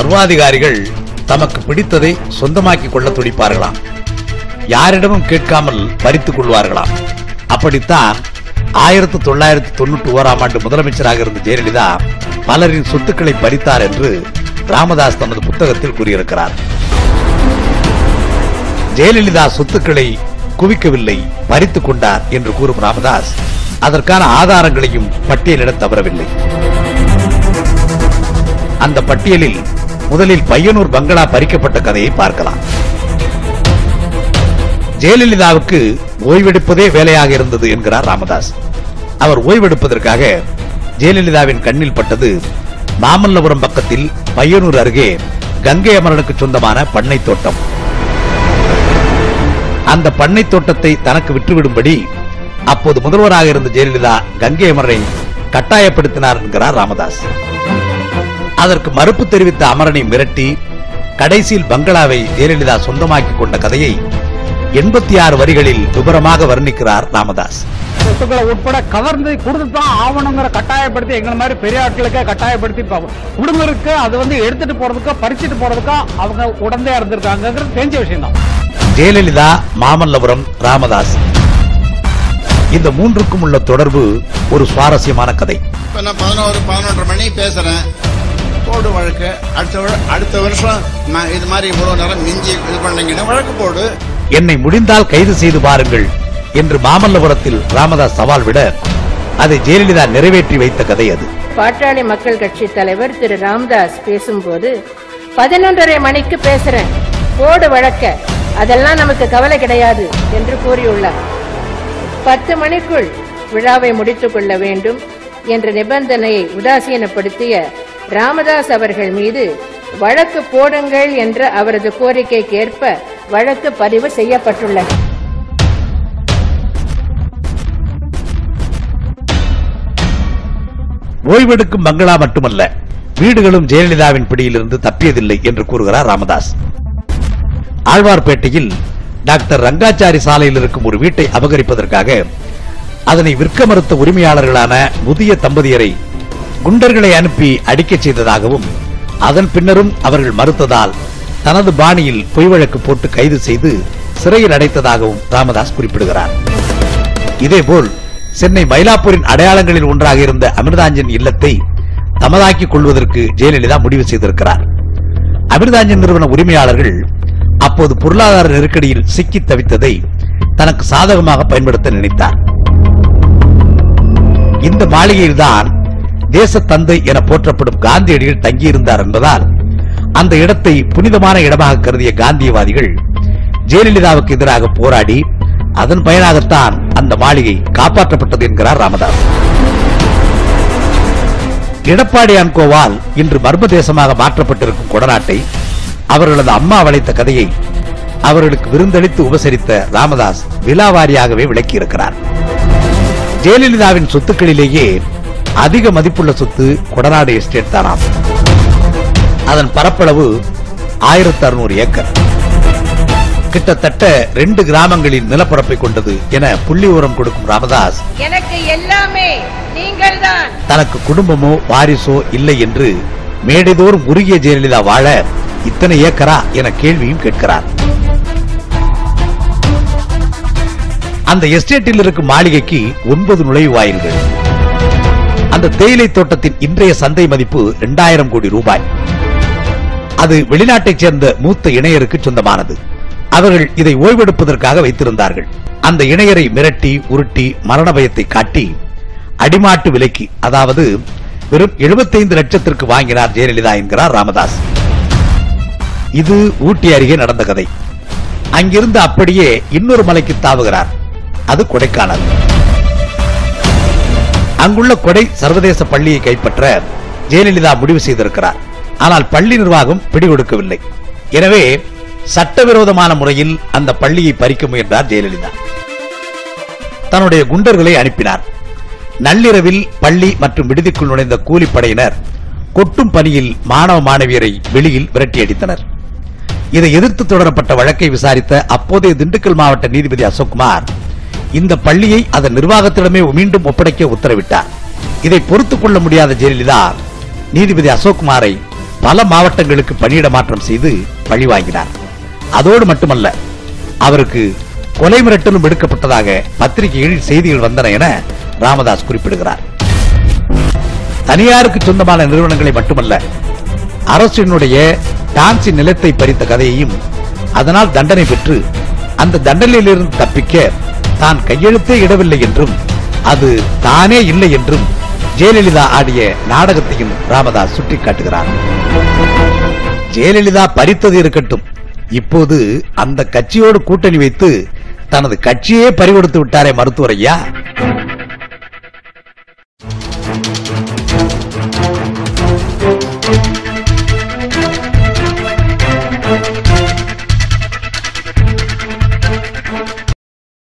சர்வாதிகாரிகள் தமக்கு பிடித்ததை சொந்தமாக்கி கொள்ள துடிப்பார்களாம். யாரிடமும் கேட்காமல் பறித்துக் கொள்வார்களாம். அப்படித்தான் ஆயிரத்தி தொள்ளாயிரத்தி தொண்ணூற்றி ஓராம் ஆண்டு முதலமைச்சராக இருந்த ஜெயலலிதா பலரின் சொத்துக்களை பறித்தார் என்று ராமதாஸ் தனது புத்தகத்தில் கூறியிருக்கிறார். ஜெயலலிதா சொத்துக்களை குவிக்கவில்லை பறித்துக் கொண்டார் என்று கூறும் ராமதாஸ் அதற்கான ஆதாரங்களையும் பட்டியலிட தவறவில்லை. அந்த பட்டியலில் முதலில் பையனூர் பங்களா பறிக்கப்பட்ட கதையை பார்க்கலாம். ஜெயலலிதாவுக்கு ஓய்வெடுப்பதே வேலையாக இருந்தது என்கிறார் ராமதாஸ். அவர் ஓய்வெடுப்பதற்காக ஜெயலலிதாவின் கண்ணில் பட்டது மாமல்லபுரம் பக்கத்தில் பையனூர் அருகே கங்கை அமரனுக்கு சொந்தமான பண்ணை தோட்டம். அந்த பண்ணை தோட்டத்தை தனக்கு விட்டுவிடும்படி அப்போது முதல்வராக இருந்த ஜெயலலிதா கங்கை அமரனை கட்டாயப்படுத்தினார் என்கிறார் ராமதாஸ். அதற்கு மறுப்பு தெரிவித்த அமரனை மிரட்டி கடைசியில் பங்களாவை ஜெயலலிதா சொந்தமாக்கிக் கொண்ட கதையை எண்பத்தி ஆறு வரிகளில் விவரமாக வர்ணிக்கிறார் ராமதாஸ். சொத்துக்களை உட்பட கவர்ந்து கொடுத்துதான் ஆவணுங்கிற கட்டாயப்படுத்தி எங்களை மாதிரி பெரிய ஆட்களுக்கே கட்டாயப்படுத்தி குடும்பருக்கு அது வந்து எடுத்துட்டு போறதுக்கோ பறிச்சுட்டு போறதுக்கோ அவங்க உடந்தே இருந்திருக்காங்கிறது தெரிஞ்ச விஷயம் தான் ஜெயலலிதா மாமல்லபுரம் ராமதாஸ். இந்த மூன்றுக்கும் உள்ள தொடர்பு ஒரு சுவாரஸ்யமான கதை. இப்ப நான் பதினோரு பதினொன்றரை மணி பேசுறேன். போடு வழக்கு. அடுத்த அடுத்த வருஷம் இது மாதிரி இவ்வளவு நேரம் மிஞ்சி இது பண்ணீங்கன்னா வழக்கு போடு. என்னை முடிந்தால் கைது செய்து பாருங்கள் என்று மாமல்லபுரத்தில் ராமதாஸ் சவால் விட அதை ஜெயலலிதா நிறைவேற்றி வைத்த கதை அது. பாட்டாளி மக்கள் கட்சி தலைவர் திரு ராமதாஸ் பேசும்போது பதினொன்றரை மணிக்கு பேசுறேன். போடு வழக்க. அதெல்லாம் நமக்கு கவலை கிடையாது என்று கூறியுள்ளார். பத்து மணிக்குள் விழாவை முடித்துக் கொள்ள வேண்டும் என்ற நிபந்தனையை உதாசீனப்படுத்திய ராமதாஸ் அவர்கள் மீது வழக்கு போடுங்கள் என்ற அவரது கோரிக்கைக்கு ஏற்ப வழக்கு பதிவு செய்யப்பட்டுள்ளது. ஓய்வெடுக்கும் பங்களா மட்டுமல்ல வீடுகளும் ஜெயலலிதாவின் பிடியிலிருந்து தப்பியதில்லை என்று கூறுகிறார் ராமதாஸ். ஆழ்வார்பேட்டையில் டாக்டர் ரங்காச்சாரி சாலையில் இருக்கும் ஒரு வீட்டை அபகரிப்பதற்காக அதனை விற்க மறுத்த உரிமையாளர்களான முதிய தம்பதியரை குண்டர்களை அனுப்பி அடிக்கச் செய்ததாகவும் அதன் பின்னரும் அவர்கள் மறுத்ததால் தனது பாணியில் பொய் வழக்கு போட்டு கைது செய்து சிறையில் அடைத்ததாகவும் ராமதாஸ் குறிப்பிடுகிறார். இதேபோல் சென்னை மயிலாப்பூரின் அடையாளங்களில் ஒன்றாக இருந்த அமிர்தாஞ்சன் இல்லத்தை தமதாக்கிக் கொள்வதற்கு ஜெயலலிதா முடிவு செய்திருக்கிறார். அமிர்தாஞ்சன் நிறுவன உரிமையாளர்கள் அப்போது பொருளாதார நெருக்கடியில் சிக்கித் தவித்ததை தனக்கு சாதகமாக பயன்படுத்த நினைத்தார். இந்த மாளிகையில்தான் தேச தந்தை என போற்றப்படும் காந்தியடிகள் தங்கியிருந்தார் என்பதால் அந்த இடத்தை புனிதமான இடமாக கருதிய காந்தியவாதிகள் ஜெயலலிதாவுக்கு எதிராக போராடி அதன் பயனாகத்தான் அந்த மாளிகை காப்பாற்றப்பட்டது என்கிறார் ராமதாஸ். எடப்பாடி அன்கோவால் இன்று மர்ம தேசமாக மாற்றப்பட்டிருக்கும் கொடநாட்டை அவர்களது அம்மா வளைத்த கதையை அவர்களுக்கு விருந்தளித்து உபசரித்த ராமதாஸ் விலாவாரியாகவே விளக்கியிருக்கிறார். ஜெயலலிதாவின் சொத்துக்களிலேயே அதிக மதிப்புள்ள சொத்து கொடநாடு எஸ்டேட் தானாம் அதன் பரப்பளவு ஆயிரத்தி அறுநூறு ஏக்கர். கிட்டத்தட்ட ரெண்டு கிராமங்களின் நிலப்பரப்பை கொண்டது என புள்ளி உரம் கொடுக்கும் ராமதாஸ் எனக்கு எல்லாமே தனக்கு குடும்பமோ வாரிசோ இல்லை என்று மேடைதோறும் உருகிய ஜெயலலிதா வாழ இத்தனை ஏக்கரா என கேள்வியும் கேட்கிறார். அந்த எஸ்டேட்டில் இருக்கும் மாளிகைக்கு ஒன்பது நுழைவாயில்கள். அந்த தேயிலை தோட்டத்தின் இன்றைய சந்தை மதிப்பு இரண்டாயிரம் கோடி ரூபாய். அது வெளிநாட்டைச் சேர்ந்த மூத்த இணையருக்கு சொந்தமானது. அவர்கள் இதை ஓய்வெடுப்பதற்காக வைத்திருந்தார்கள். அந்த இணையரை மிரட்டி உருட்டி மரண பயத்தை காட்டி அடிமாட்டு விலைக்கு அதாவது வெறும் 75 லட்சத்திற்கு வாங்கினார் ஜெயலலிதா என்கிறார் ராமதாஸ். இது ஊட்டி அருகே நடந்த கதை. அங்கிருந்து அப்படியே இன்னொரு மலைக்கு தாவுகிறார். அது கொடைக்கானல். அங்குள்ள கொடை சர்வதேச பள்ளியை கைப்பற்ற ஜெயலலிதா முடிவு செய்திருக்கிறார். ஆனால் பள்ளி நிர்வாகம் பிடிகொடுக்கவில்லை. எனவே சட்டவிரோதமான முறையில் அந்த பள்ளியை பறிக்க முயன்றார் ஜெயலலிதா. தன்னுடைய குண்டர்களை அனுப்பினார். நள்ளிரவில் பள்ளி மற்றும் விடுதிக்குள் நுழைந்த கூலிப்படையினர் கொட்டும் பணியில் மாணவ மாணவியரை வெளியில் விரட்டியடித்தனர் இதை எதிர்த்து தொடரப்பட்ட வழக்கை விசாரித்த அப்போதைய திண்டுக்கல் மாவட்ட நீதிபதி அசோக்குமார் இந்த பள்ளியை அதன் நிர்வாகத்திடமே மீண்டும் ஒப்படைக்க உத்தரவிட்டார். இதை பொறுத்துக் கொள்ள முடியாத ஜெயலலிதா நீதிபதி அசோக்குமாரை பல மாவட்டங்களுக்கு பணியிட மாற்றம் செய்து பழி வாங்கினார். அதோடு மட்டுமல்ல அவருக்கு கொலை மிரட்டலும் விடுக்கப்பட்டதாக பத்திரிகைகளில் செய்திகள் வந்தன என ராமதாஸ் குறிப்பிடுகிறார். தனியாருக்கு சொந்தமான நிறுவனங்களை மட்டுமல்ல அரசினுடைய டான்சி நிலத்தை பறித்த கதையையும் அதனால் தண்டனை பெற்று அந்த தண்டனையிலிருந்து தப்பிக்க தான் கையெழுத்தே இடவில்லை என்றும் அது தானே இல்லை என்றும் ஜெயலலிதா ஆடிய நாடகத்தையும் ராமதாஸ் சுட்டிக்காட்டுகிறார் ஜெயலலிதா பறித்தது இருக்கட்டும் இப்போது அந்த கட்சியோடு கூட்டணி வைத்து தனது கட்சியே பறிகொடுத்து விட்டாரே மருத்துவர் ஐயா